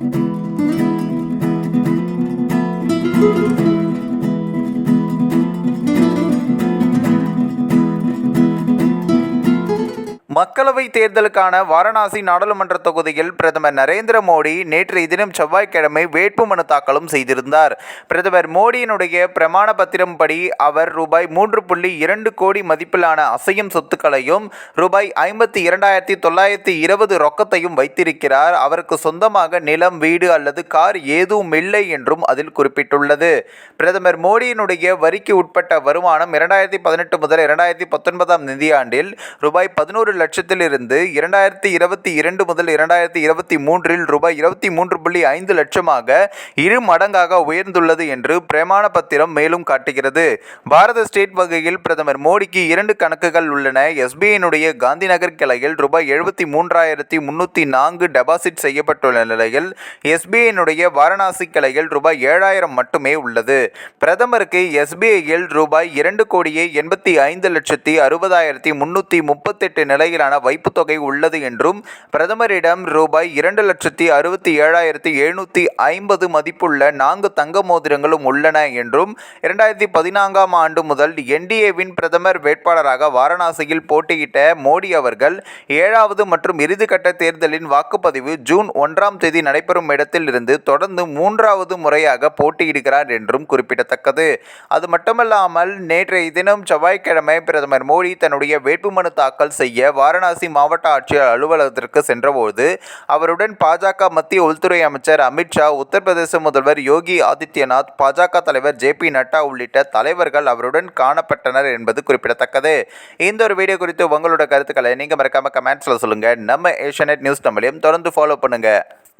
Müzik மக்களவை தேர்தலுக்கான வாரணாசி நாடாளுமன்ற தொகுதியில் பிரதமர் நரேந்திர மோடி நேற்றைய தினம் செவ்வாய்க்கிழமை வேட்புமனு தாக்கலும் செய்திருந்தார். பிரதமர் மோடியினுடைய பிரமாண பத்திரம் படி அவர் ரூபாய் மூன்று புள்ளி இரண்டு கோடி மதிப்பிலான அசையும் சொத்துக்களையும் ரூபாய் ஐம்பத்தி இரண்டாயிரத்தி தொள்ளாயிரத்தி இருபது ரொக்கத்தையும் வைத்திருக்கிறார். அவருக்கு சொந்தமாக நிலம் வீடு அல்லது கார் ஏதும் இல்லை என்றும் அதில் குறிப்பிட்டுள்ளது. பிரதமர் மோடியினுடைய வரிக்கு உட்பட்ட வருமானம் இரண்டாயிரத்தி பதினெட்டு முதல் இரண்டாயிரத்தி பத்தொன்பதாம் நிதியாண்டில் ரூபாய் பதினோரு லட்சத்திலிருந்து இரண்டாயிரத்தி இருபத்தி இரண்டு முதல் இரண்டாயிரத்தி இருபத்தி மூன்றில் ரூபாய் இருபத்தி மூன்று புள்ளி ஐந்து லட்சமாக இரு மடங்காக உயர்ந்துள்ளது என்று பிரமாண பத்திரம் மேலும் காட்டுகிறது. பாரத ஸ்டேட் வகையில் பிரதமர் மோடிக்கு இரண்டு கணக்குகள் உள்ளன. எஸ்பிஐனுடைய காந்திநகர் கிளையில் ரூபாய் எழுபத்தி மூன்றாயிரத்தி முன்னூற்றி நான்கு டெபாசிட் செய்யப்பட்டுள்ள நிலையில் எஸ்பிஐனுடைய வாரணாசி கிளையில் ரூபாய் ஏழாயிரம் மட்டுமே உள்ளது. பிரதமருக்கு எஸ்பிஐயில் ரூபாய் இரண்டு கோடியே எண்பத்தி ஐந்து லட்சத்தி அறுபதாயிரத்தி முன்னூற்றி முப்பத்தெட்டு நிலையில் வைப்புத் வைப்புத்தொகை உள்ளது என்றும் பிரதமரிடம் ரூபாய் இரண்டு லட்சத்தி அறுபத்தி ஏழாயிரத்தி எழுநூற்றி ஐம்பது மதிப்புள்ள நான்கு தங்க மோதிரங்களும் உள்ளன என்றும் இரண்டாயிரத்தி பதினான்காம் ஆண்டு முதல் என்டிஏவின் பிரதமர் வேட்பாளராக வாரணாசியில் போட்டியிட்ட மோடி அவர்கள் ஏழாவது மற்றும் இறுதிக்கட்ட தேர்தலின் வாக்குப்பதிவு ஜூன் ஒன்றாம் தேதி நடைபெறும் இடத்தில் இருந்து தொடர்ந்து மூன்றாவது முறையாக போட்டியிடுகிறார் என்றும் குறிப்பிடத்தக்கது. அது மட்டுமல்லாமல் நேற்றைய தினம் செவ்வாய்க்கிழமை பிரதமர் மோடி தன்னுடைய வேட்புமனு தாக்கல் செய்ய வாரணாசி மாவட்ட ஆட்சியர் அலுவலகத்திற்கு சென்றபோது அவருடன் பாஜக மத்திய உள்துறை அமைச்சர் அமித்ஷா உத்தரப்பிரதேச முதல்வர் யோகி ஆதித்யநாத் பாஜக தலைவர் ஜே பி நட்டா உள்ளிட்ட தலைவர்கள் அவருடன் காணப்பட்டனர் என்பது குறிப்பிடத்தக்கது. இந்த ஒரு வீடியோ குறித்து உங்களோட கருத்துக்களை நீங்கள் மறக்காமல் கமெண்ட்ஸில் சொல்லுங்கள் நம்ம ஏஷியநெட் நியூஸ் நம்மளையும் தொடர்ந்து ஃபாலோ பண்ணுங்கள்